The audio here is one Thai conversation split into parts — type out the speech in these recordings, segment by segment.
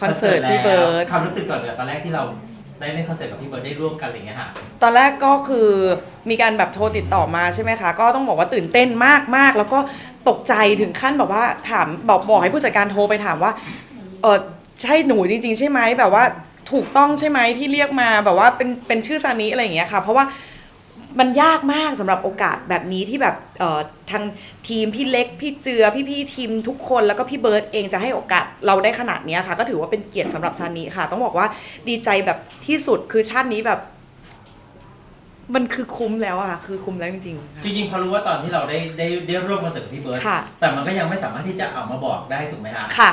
คอนเสิร์ตพี่เบิร์ด ความรู้สึกก่อนเลยตอนแรกที่เราได้เล่นคอนเสิร์ตกับพี่เบิร์ดได้ร่วมกันอะไรอย่างเงี้ยค่ะ ตอนแรกก็คือมีการแบบโทรติดต่อมาใช่ไหมคะ ก็ต้องบอกว่าตื่นเต้นมากมากแล้วก็ตกใจถึงขั้นแบบว่าถามบอกบอกให้ผู้จัดการโทรไปถามว่าเออใช่หนูจริง ๆ ใช่ไหมแบบว่าถูกต้องใช่ไหมที่เรียกมาแบบว่าเป็นเป็นชื่อซานิอะไรอย่างเงี้ยค่ะ เพราะว่า มันยากมากสำหรับโอกาสแบบนี้ที่แบบเอ่อทางทีมพี่เล็ก พี่เจือพี่ๆทีมทุกคนแล้วก็พี่เบิร์ตเองจะให้โอกาสเราได้ขนาดเนี้ยค่ะ ก็ถือว่าเป็นเกียรติสำหรับซานิค่ะ ต้องบอกว่าดีใจแบบที่สุดคือชาตินี้แบบ มันคือคุ้มแล้วอะคือคุ้มแล้วจริงๆค่ะจริงๆพอรู้ว่าตอนที่เราได้ได้ได้ร่วมคอนเสิร์ตกับพี่เบิร์ดค่ะแต่มันก็ยังไม่สามารถที่จะเอามาบอกได้ถูกไหมคะค่ะ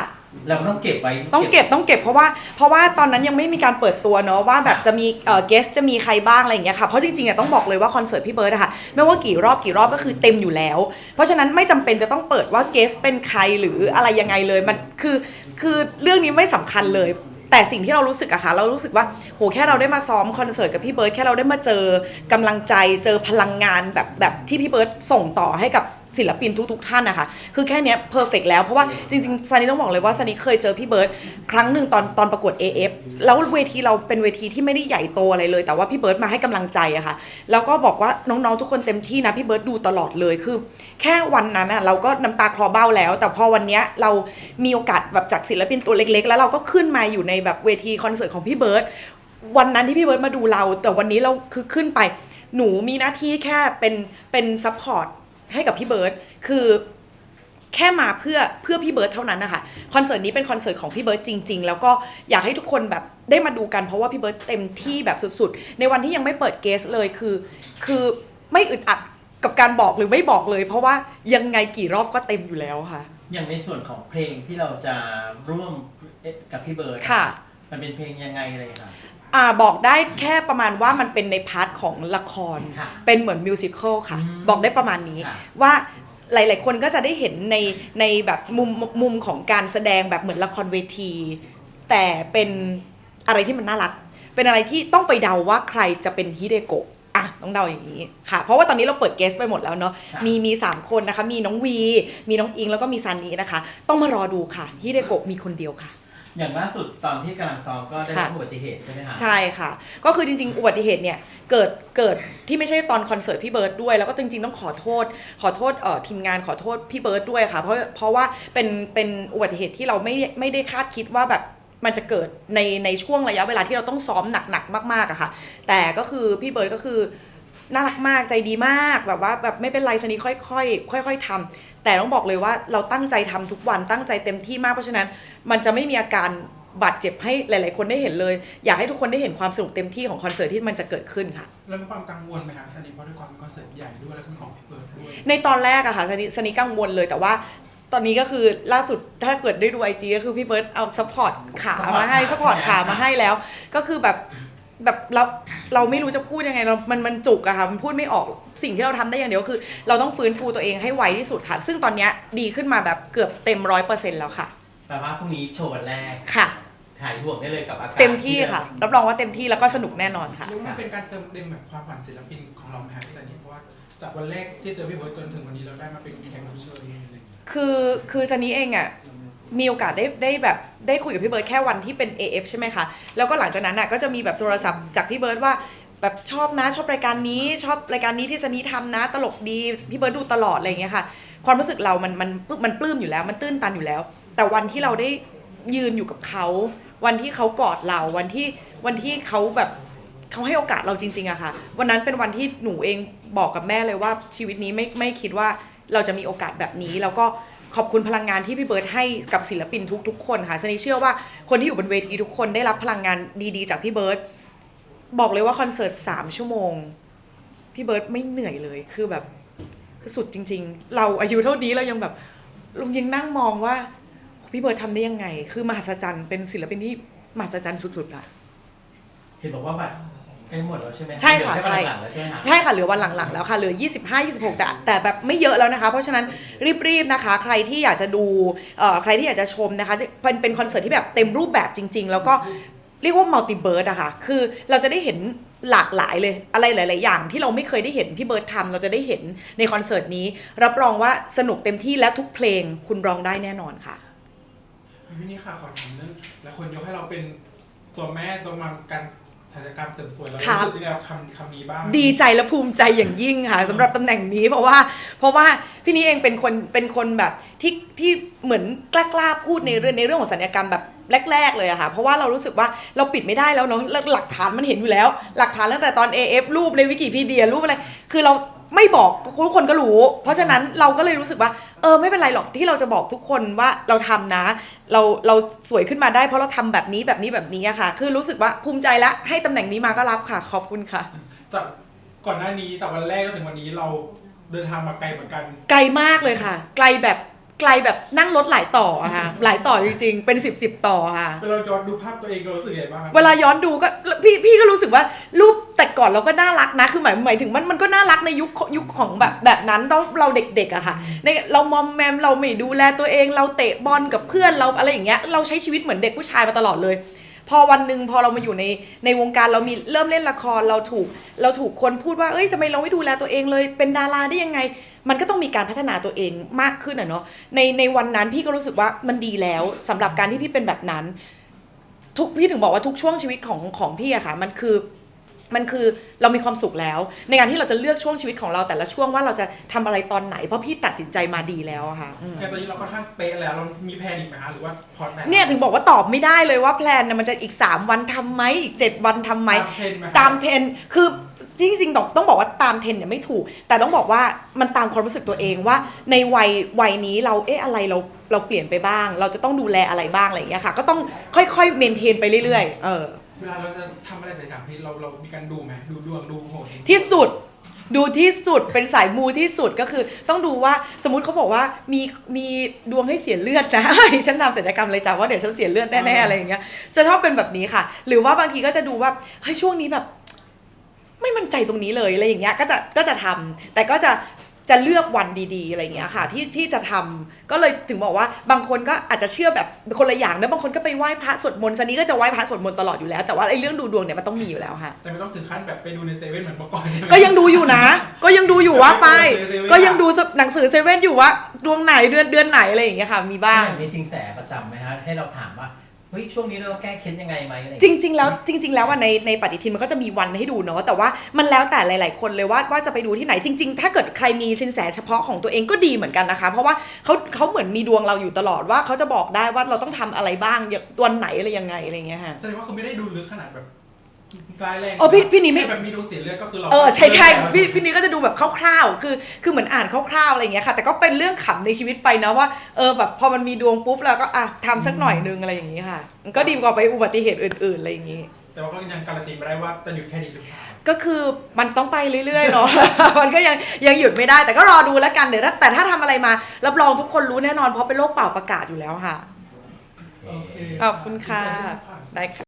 เราก็ต้องเก็บไว้ต้องเก็บต้องเก็บเพราะว่าเพราะว่าตอนนั้นยังไม่มีการเปิดตัวเนาะว่าแบบจะมีเอ่อเกสจะมีใครบ้างอะไรอย่างเงี้ยค่ะเพราะจริงๆอะต้องบอกเลยว่าคอนเสิร์ตพี่เบิร์ดอะค่ะไม่ว่ากี่รอบกี่รอบก็คือเต็มอยู่แล้ว เพราะฉะนั้นไม่จำเป็นจะต้องเปิดว่าเกสเป็นใครหรืออะไรยังไงเลยมันคือคือเรื่องนี้ไม่สำคัญเลย แต่สิ่งที่เรารู้สึกอะค่ะเรารู้สึกว่าโหแค่เราได้มาซ้อมคอนเสิร์ตกับพี่เบิร์ดแค่เราได้มาเจอกำลังใจเจอพลังงานแบบแบบที่พี่เบิร์ดส่งต่อให้กับ ศิลปินทุกๆท่านนะคะคือแค่เนี้เพอร์เฟกแล้วเพราะว่าจริงๆซันนี่ต้องบอกเลยว่าซันนี่เคยเจอพี่เบิร์ดครั้งหนึ่งตอนตอนประกวด AF แล้วเวทีเราเป็นเวทีที่ไม่ได้ใหญ่โตอะไรเลย แต่ว่าพี่เบิร์ดมาให้กำลังใจอะค่ะแล้วก็บอกว่าน้องๆทุกคนเต็มที่นะพี่เบิร์ดดูตลอดเลยคือ แค่วันนั้นอะเราก็น้ำตาคลอเบ้าแล้ว แต่พอวันเนี้ยเรามีโอกาสแบบจากศิลปินตัวเล็ก ๆ แล้วเราก็ขึ้นมาอยู่ในแบบเวทีคอนเสิร์ตของพี่เบิร์ดวันนั้นที่พี่เบิร์ดมาดูเรา แต่วันนี้เราคือขึ้นไปหนูมีหน้าที่แค่เป็นเป็นซัพพอร์ต ให้กับพี่เบิร์ดคือแค่มาเพื่อเพื่อพี่เบิร์ดเท่านั้นนะคะคอนเสิร์ตนี้เป็นคอนเสิร์ตของพี่เบิร์ดจริง ๆ แล้วก็อยากให้ทุกคนแบบได้มาดูกันเพราะว่าพี่เบิร์ดเต็มที่แบบสุดๆ ในวันที่ยังไม่เปิดเกสเลยคือ คือไม่อึดอัดกับการบอกหรือไม่บอกเลย เพราะว่ายังไงกี่รอบก็เต็มอยู่แล้วค่ะ อย่างในส่วนของเพลงที่เราจะร่วมกับพี่เบิร์ดค่ะ มันเป็นเพลงยังไงอะไรค่ะ อ่าบอกได้แค่ประมาณว่ามันเป็นในพาร์ทของละคร ค่ะเป็นเหมือนมิวสิควลค่ะ อืมบอกได้ประมาณนี้ ค่ะ ว่าหลาย ๆ คนก็จะได้เห็นในในแบบมุมมุมของการแสดงแบบเหมือนละครเวที แต่เป็นอะไรที่มันน่ารัก เป็นอะไรที่ต้องไปเดาว่าใครจะเป็นฮิเดโกะอะต้องเดาอย่างนี้ค่ะ เพราะว่าตอนนี้เราเปิดเกสไปหมดแล้วเนาะค่ะมีมีสามคนนะคะ มีน้องวี มีน้องอิงแล้วก็มีซันนี้นะคะ ต้องมารอดูค่ะฮิเดโกะมีคนเดียวค่ะ อย่างล่าสุดตอนที่กำลังซ้อมก็ได้รับค่ะอุบัติเหตุใช่ไหมคะใช่ค่ะ ก็คือจริงๆ อุบัติเหตุเนี่ยเกิดเกิดที่ไม่ใช่ตอนคอนเสิร์ตพี่เบิร์ดด้วย แล้วก็จริงๆต้องขอโทษ ขอโทษเอ่อทีมงานขอโทษพี่เบิร์ดด้วยค่ะ เพราะเพราะว่าเป็นเป็นอุบัติเหตุที่เราไม่ไม่ได้คาดคิดว่าแบบมันจะเกิดในในช่วงระยะเวลาที่เราต้องซ้อมหนักๆมากๆอะค่ะ แต่ก็คือพี่เบิร์ดก็คือน่ารักมากใจดีมากแบบว่าแบบไม่เป็นไรสนีค่อยๆค่อยๆทำ แต่ต้องบอกเลยว่าเราตั้งใจทำทุกวันตั้งใจเต็มที่มากเพราะฉะนั้น มันจะไม่มีอาการบาดเจ็บให้หลาย ๆ คนได้เห็นเลย อยากให้ทุกคนได้เห็นความสนุกเต็มที่ของคอนเสิร์ตที่มันจะเกิดขึ้นค่ะแล้วมีความกังวลไหมคะสนิทเพราะด้วยความเป็นคอนเสิร์ตใหญ่ด้วยแล้วก็เป็นของพี่เบิร์ดด้วยในตอนแรกอะค่ะสนิสนิกังวลเลยแต่ว่าตอนนี้ก็คือล่าสุดถ้าเกิดได้ดูไอจีก็คือพี่เบิร์ตเอาซัพพอร์ตขามาให้ซัพพอร์ตขามาให้แล้ว ก็คือแบบแบบเราเราไม่รู้จะพูดยังไงเรา มันมันจุกอะค่ะมันพูดไม่ออก สิ่งที่เราทำได้อย่างเดียวคือ เราต้องฟื้นฟูตัวเองให้ไวที่สุดค่ะ ซึ่งตอนเนี้ยดีขึ้นมาแบบเกือบเต็มร้อยเปอร์เซ็นต์แล้วค่ะแปลว่าพรุ่งนี้โชว์วันแรกค่ะถ่ายห่วงได้เลยกับอากาศเต็มที่ค่ะ รับรองว่าเต็มที่แล้วก็สนุกแน่นอนค่ะเรียกว่ามันเป็นการเติมเต็มแบบความฝันศิลปินของเราไหมคะสนิทเพราะว่าจากวันแรกที่เจอพี่เบิร์ดจนถึงวันนี้เราได้มาเป็นแขกรับเชิญอะไรอย่างเงี้ยคือคือซันนี้เองอะ่ะมีโอกาสได้ได้แบบได้คุยกับพี่เบิร์ดแค่วันที่เป็น AF ใช่ไหมคะ แล้วก็หลังจากนั้นอะก็จะมีแบบโทรศัพท์จากพี่เบิร์ดว่า แบบชอบนะชอบรายการนี้ชอบรายการนี้ที่ซันนี้ทำนะ ตลกดีพี่เบิร์ดดูตลอดอะไรอย่างเงี้ยค่ะ ความรู้สึกเรามันมันมันปลื้มอยู่แล้วมันตื้นตันอยู่แล้ว แต่วันที่เราได้ยืนอยู่กับเขา วันที่เขากอดเราวันที่วันที่เขาแบบเขาให้โอกาสเราจริงๆอะค่ะ วันนั้นเป็นวันที่หนูเองบอกกับแม่เลยว่าชีวิตนี้ไม่ไม่คิดว่าเราจะมีโอกาสแบบนี้ แล้วก็ขอบคุณพลังงานที่พี่เบิร์ดให้กับศิลปินทุกๆ คนค่ะสนิเชื่อว่าคนที่อยู่บนเวทีทุกคนได้รับพลังงานดีๆ จากพี่เบิร์ด บอกเลยว่าคอนเสิร์ตสามชั่วโมง พี่เบิร์ดไม่เหนื่อยเลยคือแบบคือสุดจริง ๆ เราอายุเท่านี้เรายังแบบลุงยังนั่งมองว่าพี่เบิร์ดทำได้ยังไง คือมหัศจรรย์เป็นศิลปินที่มหัศจรรย์สุดๆอะเห็นบอกว่าบัตรใกล้หมดแล้วใช่ไหมใช่ค่ะเหลือใช่แวันหลังๆแล้วใช่ไหมคะใช่ค่ะเหลือวันหลังๆแล้วค่ะเหลือ 25 26 แต่แต่แบบไม่เยอะแล้วนะคะ เพราะฉะนั้นรีบๆนะคะ ใครที่อยากจะดูเอ่อใครที่อยากจะชมนะคะจะเป็นเป็นคอนเสิร์ตที่แบบเต็มรูปแบบจริง ๆ แล้วก็ เรียกว่ามัลติเบิร์ดอะค่ะ คือเราจะได้เห็นหลากหลายเลยอะไรหลาย ๆ อย่างที่เราไม่เคยได้เห็นพี่เบิร์ดทำเราจะได้เห็นในคอนเสิร์ตนี้ รับรองว่าสนุกเต็มที่และทุกเพลงคุณร้องได้แน่นอนค่ะใพี่นี่ค่ะขอถามเรื่องหลายคนยกให้เราเป็นตัวแม่ตัวมัมการศัลยกรรมเสริมสวยเราครับรู้สึกยังไงกับคำคำนี้บ้างดีใจและภูมิใจอย่างยิ่งค่ะสำหรับตำแหน่งนี้เพราะว่า เพราะว่าพี่นี้เองเป็นคนเป็นคนแบบที่ที่เหมือนกล้ากล้าพูดในเรื่องในเรื่องของสัญญกรรมแบบ แรก ๆ เลยอะค่ะ เพราะว่าเรารู้สึกว่าเราปิดไม่ได้แล้วเนาะแล้วหลักฐานมันเห็นอยู่แล้ว หลักฐานตั้งแต่ตอน AF รูปในวิกิพีเดียรูปอะไร คือเราไม่บอกทุกคนก็รู้ เพราะฉะนั้นเราก็เลยรู้สึกว่า เออไม่เป็นไรหรอกที่เราจะบอกทุกคนว่าเราทำนะ เราเราสวยขึ้นมาได้ เพราะเราทำแบบนี้แบบนี้แบบนี้อะค่ะ คือรู้สึกว่าภูมิใจและให้ตำแหน่งนี้มาก็รับค่ะ ขอบคุณค่ะจากก่อนหน้านี้จากวันแรกจนถึงวันนี้เราเดินทางมาไกลเหมือนกัน ไกลมากเลยค่ะ ไกลแบบ ไกลแบบนั่งรถหลายต่ออะค่ะ หลายต่อจริงๆ เป็นสิบสิบต่อค่ะ เวลาย้อนดูภาพตัวเองเรารู้สึกยังไงบ้างครับเวลาย้อนดูก็พี่พี่ก็รู้สึกว่ารูปแต่ก่อนเราก็น่ารักนะ คือหมายหมายถึงมันมันก็น่ารักในยุคยุคของแบบแบบนั้นตอนเราเด็กๆอะค่ะในเรามอมแมมเราไม่ดูแลตัวเอง เราเตะบอลกับเพื่อนเราอะไรอย่างเงี้ยเราใช้ชีวิตเหมือนเด็กผู้ชายมาตลอดเลย พอวันหนึ่งพอเรามาอยู่ในในวงการเรามีเริ่มเล่นละครเราถูก เราถูกคนพูดว่าเอ้ยทำไมเราไม่ดูแลตัวเองเลย เป็นดาราได้ยังไง มันก็ต้องมีการพัฒนาตัวเองมากขึ้นอะเนาะในในวันนั้นพี่ก็รู้สึกว่ามันดีแล้วสำหรับการที่พี่เป็นแบบนั้น ทุกพี่ถึงบอกว่าทุกช่วงชีวิตของของพี่อะค่ะ มันคือ มันคือเรามีความสุขแล้ว ในการที่เราจะเลือกช่วงชีวิตของเราแต่ละช่วงว่าเราจะทำอะไรตอนไหน เพราะพี่ตัดสินใจมาดีแล้วอะค่ะอืม แค่ตอนนี้เราค่อนข้างเป๊ะแล้วเรามีแพลนอีกไหมคะหรือว่าพอใจเนี่ยถึงบอกว่าตอบไม่ได้เลยว่าแพลนน่ะมันจะอีก 3 วันทำไหมอีก 7 วันทำไหม ตามเทรนด์ไหมคะตามเทรนด์คือจริงๆต้องต้องบอกว่าตามเทรนด์เนี่ยไม่ถูก แต่ต้องบอกว่ามันตามความรู้สึกตัวเองว่า ในวัยวัยนี้เราเอ๊ะอะไรเราเราเปลี่ยนไปบ้าง เราจะต้องดูแลอะไรบ้างอะไรอย่างเงี้ยค่ะ ก็ต้องค่อยๆเมนเทนไปเรื่อยๆเออเวลาเราจะทำอะไรสักอย่างที่เราเรามีการดูไหมดูดวงดูโหนที่สุดดูที่สุดเป็นสายมูที่สุดก็คือ ต้องดูว่าสมมติเขาบอกว่ามีมีดวงให้เสียเลือดนะ ฉันทำศัลยกรรมเลยจ้ะว่าเดี๋ยวฉันเสียเลือดแน่ๆอะไรอย่างเงี้ยจะชอบเป็นแบบนี้ค่ะ หรือว่าบางทีก็จะดูว่าเฮ้ยช่วงนี้แบบ ไม่มั่นใจตรงนี้เลยอะไรอย่างเงี้ยก็จะก็จะทำแต่ก็จะ จะเลือกวันดีๆอะไรอย่างเงี้ยค่ะที่ที่จะทำก็เลยถึงบอกว่าบางคนก็อาจจะเชื่อแบบคนละอย่างนะบางคนก็ไปไหว้พระสวดมนต์ซันนี้ก็จะไหว้พระสวดมนต์ตลอดอยู่แล้วแต่ว่าไอ้เรื่องดูดวงเนี่ยมันต้องมีอยู่แล้วค่ะแต่ไม่ต้องถึงขั้นแบบไปดูในเซเว่นเหมือนเมื่อก่อนใช่ไหมก็ยังดูอยู่นะ ก็ยังดูอยู่ว่าไปเซเว่นก็ยังดูหนังสือเซเว่นอยู่ว่าดวงไหนเดือนเดือนไหนอะไรอย่างเงี้ยค่ะมีบ้างมีสิงแสประจำไหมฮะให้เราถามว่า เฮ้ยช่วงนี้เราต้องแก้เคล็ดยังไงไหมอะไรอย่างจเงี้ยริง ๆ แล้วจริง ๆ แล้วว่าในในปฏิทินมันก็จะมีวันให้ดูเนาะแต่ว่ามันแล้วแต่หลาย ๆ คนเลยว่าว่าจะไปดูที่ไหนจริง ๆ ถ้าเกิดใครมีสินแสเฉพาะของตัวเองก็ดีเหมือนกันนะคะ เพราะว่าเขาเขาเหมือนมีดวงเราอยู่ตลอดว่าเขาจะบอกได้ว่าเราต้องทำอะไรบ้างอย่างวันไหนอะไรยังไงอะไรอย่างเงี้ยค่ะ แสดงว่าเขาไม่ได้ดูลึกขนาดแบบ รายแรงเออพี่พี่นี่ไม่แค่แบบมีดวงเสียเลือดก็คือเราเออใช่ใช่เลือกพี่แล้วพี่นี้ก็จะดูแบบคร่าวๆ คือคือเหมือนอ่านคร่าวๆอะไรอย่างเงี้ยค่ะ แต่ก็เป็นเรื่องขำในชีวิตไปนะว่าเออแบบพอมันมีดวงปุ๊บเราก็อะทำสักหน่อยนึงอะไรอย่างงี้ค่ะมันก็ดีกว่าไปอุบัติเหตุอื่นๆอะไรอย่างงี้ แต่ว่าก็ยังการันตีไม่ได้ว่าจะหยุดแค่นี้หรือเปล่าก็คือมันต้องไปเรื่อยๆเนาะ มันก็ยังยังหยุดไม่ได้แต่ก็รอดูแล้วกันเดี๋ยวถ้าแต่ถ้าทำอะไรมารับรองทุกคนรู้แน่นอนเพราะเป็นโรคเป่าประกาศอยู่แล้วค่ะ โอเคขอบคุณค่ะ ได้ค่ะ